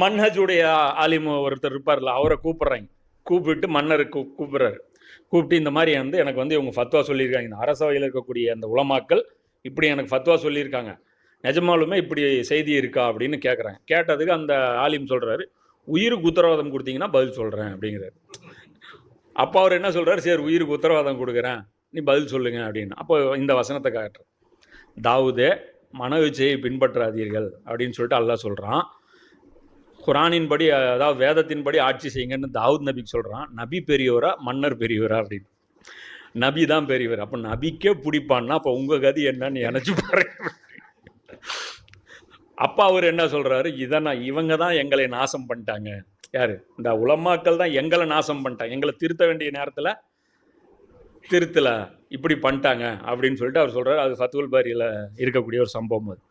மன்ஹஜுடைய ஆலிமு ஒருத்தர் இருப்பார்ல அவரை கூப்பிட்றாங்க கூப்பிட்டு மன்னர் கூ கூப்பிட்றாரு. கூப்பிட்டு இந்த மாதிரி வந்து எனக்கு வந்து இவங்க ஃபத்வா சொல்லியிருக்காங்க. இந்த அரசவையில் இருக்கக்கூடிய அந்த உலமாக்கள் இப்படி எனக்கு ஃபத்வா சொல்லியிருக்காங்க. நிஜமாலுமே இப்படி செய்தி இருக்கா அப்படின்னு கேட்குறாங்க கேட்டதுக்கு அந்த ஆலிம் சொல்கிறாரு உயிருக்கு உத்தரவாதம் கொடுத்தீங்கன்னா பதில் சொல்கிறேன் அப்படிங்கிறாரு. அப்போ அவர் என்ன சொல்கிறாரு சரி உயிருக்கு உத்தரவாதம் கொடுக்குறேன். நீ பதில் சொல்லுங்க அப்படின்னு. அப்போ இந்த வசனத்தை காட்டுறேன் தாவூதே மன இச்சையை பின்பற்றாதீர்கள் அப்படின்னு சொல்லிட்டு அல்லாஹ் சொல்கிறான் குரானின்படி அதாவது வேதத்தின்படி ஆட்சி செய்யுங்கன்னு தாவூத் நபிக்கு சொல்கிறான் நபி பெரியவரா மன்னர் பெரியவரா அப்படின்னு. நபி தான் பெரியவர் அப்போ நபிக்கே பிடிப்பான்னா அப்போ உங்கள் கதி என்னன்னு நினச்சி பாருங்க. அப்பா அவர் என்ன சொல்கிறாரு இதை நான் இவங்க தான் எங்களை நாசம் பண்ணிட்டாங்க. யார்? இந்த உலமாக்கள் தான் எங்களை நாசம் பண்ணிட்டாங்க. எங்களை திருத்த வேண்டிய நேரத்தில் திருத்தல இப்படி பண்ணிட்டாங்க அப்படின்னு சொல்லிட்டு அவர் சொல்கிறார் அது ஃபத்துல் பாரியில் இருக்கக்கூடிய ஒரு சம்பவம் அது.